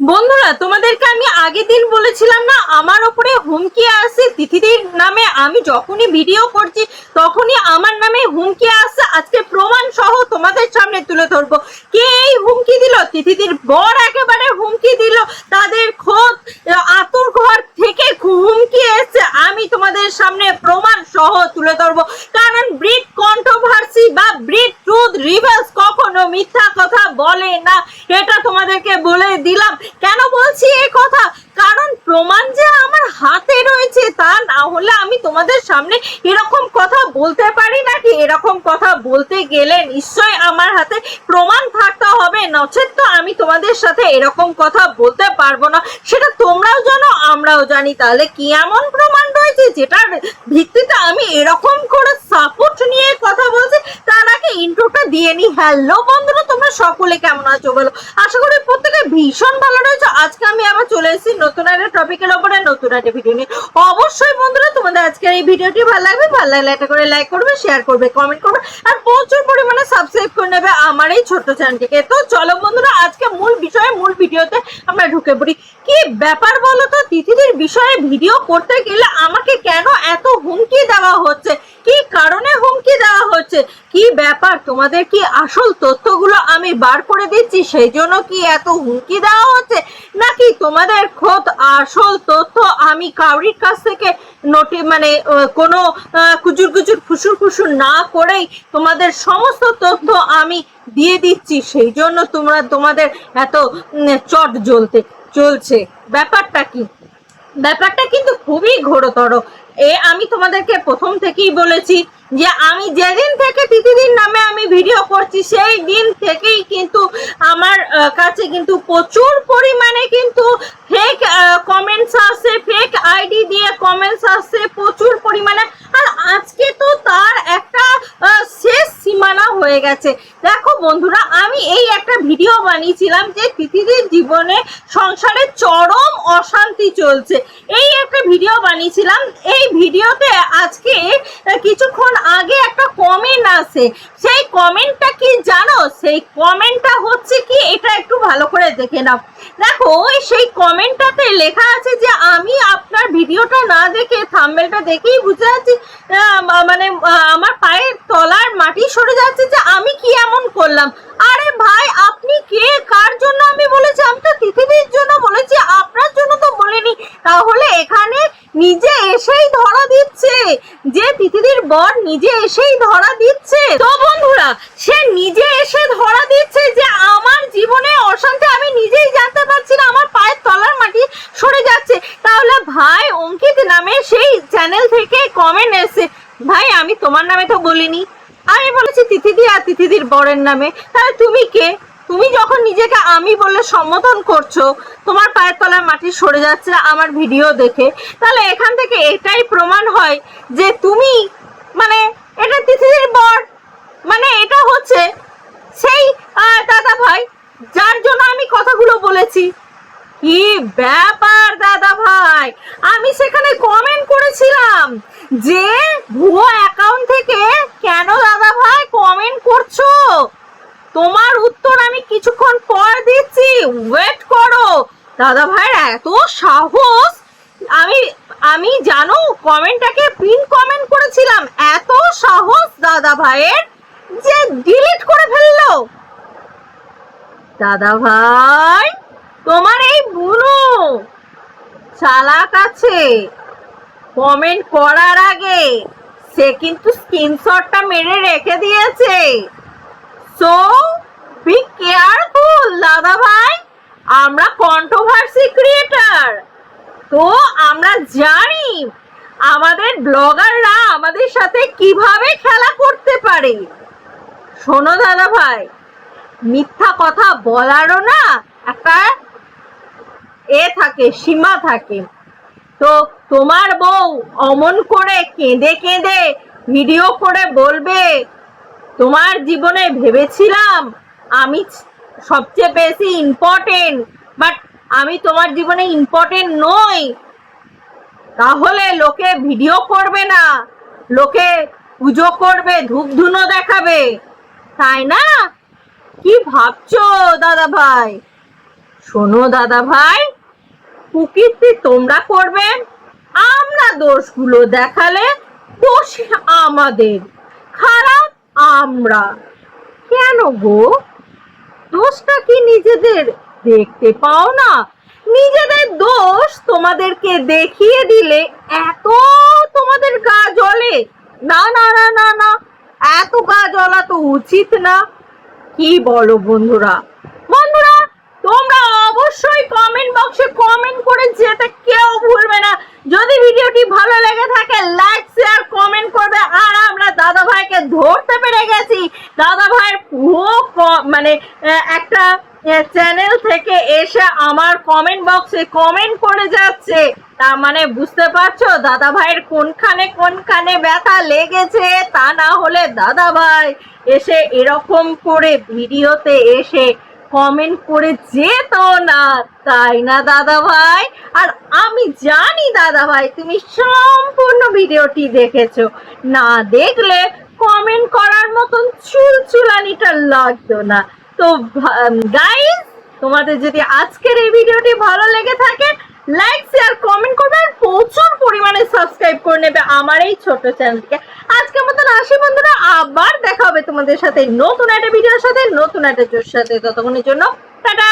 বন্ধুরা, তোমাদেরকে আমি আগের দিন বলেছিলাম না, আমার ওপরে হুমকি আসে। তিথিদির নামে আমি যখনই ভিডিও করছি, তখনই আমার নামে হুমকি আসে। আজকে প্রমাণ সহ তোমাদের সামনে তুলে ধরবো। কে এই হুমকি দিল? তিথিদির বর একেবারে হুমকি দিল। তাদের খোদ আতুর ঘর থেকে হুমকি এসে আমি তোমাদের সামনে প্রমাণ সহ তুলে ধরবো। কারণ ব্রিড কন্ট্রোভার্সি বা ব্রিড ট্রুথ রিভার্স কখনো মিথ্যা কথা বলে না। এটা তোমাদেরকে বলে দিলাম কেন বলছি এই কথা কারণ প্রমাণ যে আমার হাতে রয়েছে তা না হলে আমি তোমাদের সামনে এরকম কথা বলতে পারি নাকি? এরকম কথা বলতে গেলে নিশ্চয়ই আমার হাতে প্রমাণ থাকতে হবে। নচেত তো আমি তোমাদের সাথে এরকম কথা বলতে পারব না। সেটা তোমরাও জানো, আমরাও জানি। তাহলে কি এমন প্রমাণ রয়েছে যেটার ভিত্তিতে আমি এরকম করে সাপোর্ট নিয়ে কথা বলছি? তার আগে ইন্ট্রোটা দিয়ে নি। হ্যালো বন্ধুরা, তোমরা সকলে কেমন আছো বলো? আশা করি প্রত্যেকে ভীষণ ভালো রয়েছে। আজকে আমি আবার চলে এসেছি নতুন একটা টপিকের ওপরে, নতুন একটা ভিডিও নিয়ে। অবশ্যই বন্ধুরা, তোমাদের আজকের এই ভিডিওটি ভালো লাগবে, ভালো লাগলে একটা করে লাইক করবে শেয়ার করবে কমেন্ট করবে, আর প্রচুর পরিমাণে সাবস্ক্রাইব করে নেবে আমার এই ছোট্ট চ্যানেলটিকে তো চলো বন্ধুরা, আজকে মূল বিষয়ে, মূল ভিডিওতে আমরা ঢুকে পড়ি। কি ব্যাপার বলো তো? তিথিদের বিষয়ে ভিডিও করতে গেলে আমাকে কেন এত হুমকি দেওয়া হচ্ছে? কি কারণে হুমকি দেওয়া হচ্ছে? কি ব্যাপার? তোমাদের কি আসল তথ্যগুলো আমি বার করে দিচ্ছি? সেই জন্য কি এত হুমকি দেওয়া হচ্ছে? নাকি তোমাদের খোদ আসল তথ্য আমি কাউরির কাছ থেকে নোটি মানে কোনো কুচুর কুচুর ফুসুর ফুসুর না করেই তোমাদের সমস্ত তথ্য আমি দিয়ে দিচ্ছি? সেই জন্য তোমরা, তোমাদের এত চট জ্বলতে, চলছে। ব্যাপারটা কি? ব্যাপারটা কিন্তু খুবই ঘোরতর। এ আমি তোমাদেরকে প্রথম থেকেই বলেছি যে আমি যেদিন থেকে তিথিদিন নামে আমি ভিডিও করছি, সেই দিন থেকেই কিন্তু আমার কাছে কিন্তু প্রচুর পরিমাণে কিন্তু ফেক কমেন্টস আসছে ফেক আইডি দিয়ে কমেন্টস আসছে প্রচুর পরিমাণে আর আজকে তো তার একটা আহ, শেষ সীমানা হয়ে গেছে দেখো বন্ধুরা আমি এই একটা ভিডিও বানিয়েছিলাম যে তিথিদির জীবনে সংসারে চরম অশান্তি চলছে। এই একটা ভিডিও বানিয়েছিলাম। এই ভিডিওতে আজকে কিছুক্ষণ আগে একটা কমেন্ট আসে। সেই কমেন্টটা কি জানো? সেই কমেন্টটা হচ্ছে কি? এটা একটু ভালো করে দেখে নাও। দেখো ওই সেই কমেন্টটাতে লেখা আছে যে আমি আপনার ভিডিওটা না দেখে থাম্বেলটা দেখেই বুঝে আছি আহ, মানে আমার পায়ের তলার মাটি সরে যাচ্ছে যে আমি কি এমন করলাম? আরে ভাই আপনি কে কার জন্য আমি বলেছি আমি তো তিথিদির জন্য বলেছি আপনার জন্য তো বলিনি তাহলে এখানে নিজে এসেই ধরা দিচ্ছে। যে তিথিদির বর নিজে এসেই ধরা দিচ্ছে। তো বন্ধুরা, সে নিজে এসে ধরা দিচ্ছে যে আমার জীবনে অশান্তি আমি নিজেই জানতে পারছি না, আমার পায়ের তলার মাটি সরে যাচ্ছে। তাহলে ভাই অঙ্কিত নামে সেই চ্যানেল থেকে কমেন্ট এসে ভাই, আমি তোমার নামে তো বলিনি। আমি বলেছি তিথিদি আর তিথিদির বরের নামে। তাহলে তুমি কে? তুমি যখন নিজেকে আমি বলে সম্বোধন করছ, তোমার পায়ের তলার মাটি সরে যাচ্ছে আমার ভিডিও দেখে, তাহলে এখান থেকে এটাই প্রমাণ হয় যে তুমি মানে এটা তিথিদির বর মানে এটা হচ্ছে সেই দাদা ভাই, যার জন্য আমি কথাগুলো বলেছি। কি ব্যাপার, দাদা ভাই? আমি সেখানে কমেন্ট করেছিলাম যে ভুয়ো অ্যাকাউন্ট থেকে কেন দাদা ভাই কমেন্ট করছ তোমার উত্তর আমি কিছুক্ষণ পর দিচ্ছি ওয়েট করো। দাদা ভাইয়ের এত সাহস। আমি আমি জানো কমেন্টটাকে পিন কমেন্ট করেছিলাম। এত সাহস দাদা ভাইয়ের যে ডিলিট করে ফেলল। দাদা ভাই, তোমার এই বুনো চালাক আছে। কমেন্ট করার আগে সে কিন্তু স্ক্রিনশটটা মেরে রেখে দিয়েছে। সো বি কেয়ারফুল দাদা ভাই আমরা কন্ট্রোভার্সি ক্রিয়েটার তো আমরা জানি আমাদের ব্লগাররা আমাদের সাথে কীভাবে খেলা করতে পারে। শোনো দাদা ভাই মিথ্যা কথা বলারও না, একটা এ থাকে, সীমা থাকে। তো তোমার বউ অমন করে কেঁদে কেঁদে ভিডিও করে বলবে, তোমার জীবনে ভেবেছিলাম আমি সবচেয়ে বেশি ইম্পর্টেন্ট বাট আমি তোমার জীবনে ইম্পর্টেন্ট নই। তাহলে লোকে ভিডিও করবে না, লোকে পুজো করবে ধূপ ধুনো দেখাবে, তাই না? কি ভাবছ দাদা ভাই শোনো দাদা ভাই কুকীর্তি তোমরা করবে, আমরা দোষগুলো দেখালে দোষ আমাদের, খারাপ আমরা। কেন গো? দোষটা কি নিজেদের? দেখতে পাও না। নিজেদের দোষ তোমাদেরকে দেখিয়ে দিলে এত তোমাদের গা জ্বলে। না না না না না, এত গা জ্বলা তো উচিত না। কি বলো বন্ধুরা? বন্ধুরা, তোমরা অবশ্যই কমেন্ট বক্সে কমেন্ট করে যেতে কেউ ভুলবে না। যদি ভিডিওটি ভালো লেগে থাকে লাইক শেয়ার কমেন্ট করবে। আর আমরা দাদা ভাইকে ধরতে পেরে গেছি। দাদা পুরো মানে একটা চ্যানেল থেকে এসে আমার কমেন্ট বক্সে কমেন্ট করে যাচ্ছে। তার মানে বুঝতে পারছ? দাদা ভাইয়ের কোনখানে কোনখানে ব্যথা লেগেছে তা না হলে দাদা ভাই এসে এরকম করে ভিডিওতে এসে কমেন্ট করে যেত না, তাই না দাদা ভাই? আর আমি জানি দাদা ভাই, তুমি সম্পূর্ণ ভিডিওটি দেখেছ। না দেখলে কমেন্ট করার মতন চুল চুলানিটা লাগতো না। তো গাইস তোমাদের যদি আজকের এই ভিডিওটি ভালো লেগে থাকে লাইক শেয়ার কমেন্ট করবে আর প্রচুর পরিমাণে সাবস্ক্রাইব করে নেবে আমার এই ছোট চ্যানেলকে আজকের মতন আসি বন্ধুরা, আবার দেখা হবে তোমাদের সাথে নতুন একটা ভিডিওর সাথে, নতুন একটা জোর সাথে। ততক্ষণের জন্য, টাটা!